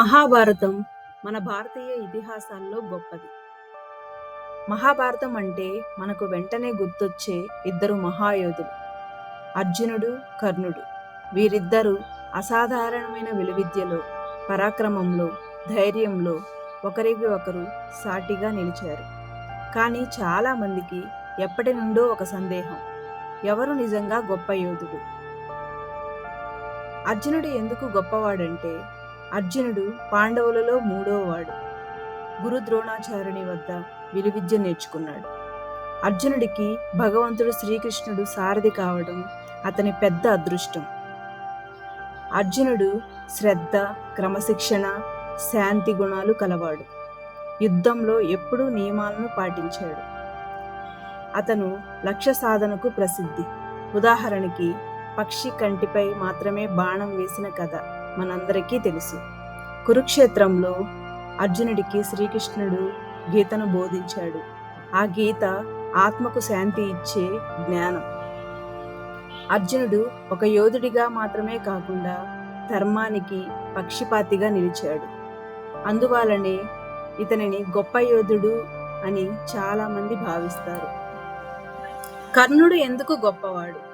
మహాభారతం మన భారతీయ ఇతిహాసాల్లో గొప్పది. మహాభారతం అంటే మనకు వెంటనే గుర్తొచ్చే ఇద్దరు మహాయోధులు అర్జునుడు కర్ణుడు. వీరిద్దరూ అసాధారణమైన విలువిద్యలో పరాక్రమంలో ధైర్యంలో ఒకరికి ఒకరు సాటిగా నిలిచారు. కానీ చాలామందికి ఎప్పటి నుండో ఒక సందేహం ఎవరు నిజంగా గొప్ప యోధుడు? అర్జునుడు ఎందుకు గొప్పవాడంటే అర్జునుడు పాండవులలో మూడోవాడు గురు ద్రోణాచార్యుని వద్ద విలువిద్య నేర్చుకున్నాడు. అర్జునుడికి భగవంతుడు శ్రీకృష్ణుడు సారథి కావడం అతని పెద్ద అదృష్టం. అర్జునుడు శ్రద్ధ క్రమశిక్షణ శాంతి గుణాలు కలవాడు. యుద్ధంలో ఎప్పుడూ నియమాలను పాటించాడు. అతను లక్ష్య సాధనకు ప్రసిద్ధి. ఉదాహరణకి పక్షి కంటిపై మాత్రమే బాణం వేసిన కథ. మనందరికీ తెలుసు. కురుక్షేత్రంలో అర్జునుడికి శ్రీకృష్ణుడు గీతను బోధించాడు. ఆ గీత ఆత్మకు శాంతి ఇచ్చే జ్ఞానం. అర్జునుడు ఒక యోధుడిగా మాత్రమే కాకుండా ధర్మానికి పక్షిపాతిగా నిలిచాడు. అందువలనే ఇతనిని గొప్ప యోధుడు అని చాలామంది భావిస్తారు. కర్ణుడు ఎందుకు గొప్పవాడు?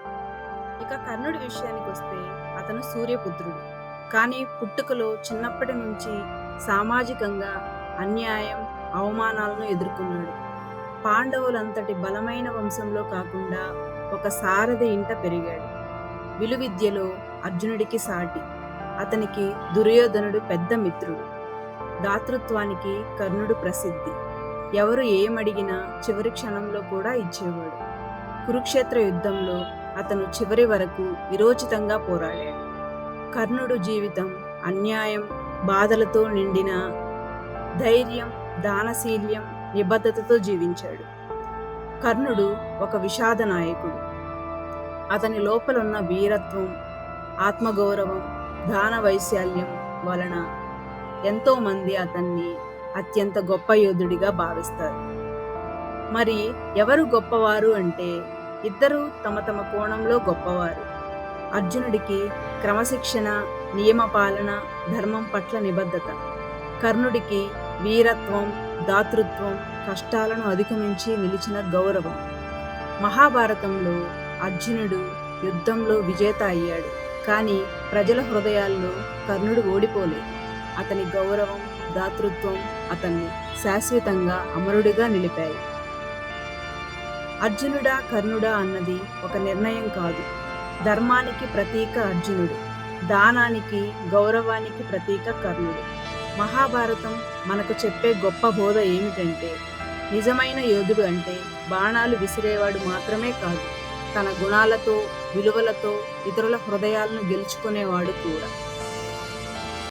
ఇక కర్ణుడి విషయానికి వస్తే అతను సూర్యపుత్రుడు. కానీ పుట్టుకలో చిన్నప్పటి నుంచి సామాజికంగా అన్యాయం అవమానాలను ఎదుర్కొన్నాడు. పాండవులంతటి బలమైన వంశంలో కాకుండా ఒక సారథి ఇంట పెరిగాడు. విలువిద్యలో అర్జునుడికి సాటి అతనికి దుర్యోధనుడు పెద్ద మిత్రుడు. దాతృత్వానికి కర్ణుడు ప్రసిద్ధి. ఎవరు ఏమడిగినా చివరి క్షణంలో కూడా ఇచ్చేవాడు. కురుక్షేత్ర యుద్ధంలో అతను చివరి వరకు విరోచితంగా పోరాడాడు. కర్ణుడు జీవితం అన్యాయం బాధలతో నిండిన ధైర్యం దానశీల్యం నిబద్ధతతో జీవించాడు. కర్ణుడు ఒక విషాద నాయకుడు. అతని లోపలున్న వీరత్వం ఆత్మగౌరవం దాన వైశాల్యం వలన ఎంతోమంది అతన్ని అత్యంత గొప్ప యోధుడిగా భావిస్తారు. మరి ఎవరు గొప్పవారు అంటే ఇద్దరు తమ తమ కోణంలో గొప్పవారు. అర్జునుడికి క్రమశిక్షణ నియమపాలన ధర్మం పట్ల నిబద్ధత. కర్ణుడికి వీరత్వం దాతృత్వం కష్టాలను అధిగమించి నిలిచిన గౌరవం. మహాభారతంలో అర్జునుడు యుద్ధంలో విజేత అయ్యాడు. కానీ ప్రజల హృదయాల్లో కర్ణుడు ఓడిపోలేదు. అతని గౌరవం దాతృత్వం అతన్ని శాశ్వతంగా అమరుడిగా నిలిపాయి. అర్జునుడా కర్ణుడా అన్నది ఒక నిర్ణయం కాదు. ధర్మానికి ప్రతీక అర్జునుడు దానానికి గౌరవానికి ప్రతీక కర్ణుడు. మహాభారతం మనకు చెప్పే గొప్ప బోధ ఏమిటంటే నిజమైన యోధుడు అంటే బాణాలు విసిరేవాడు మాత్రమే కాదు తన గుణాలతో విలువలతో ఇతరుల హృదయాలను గెలుచుకునేవాడు కూడా.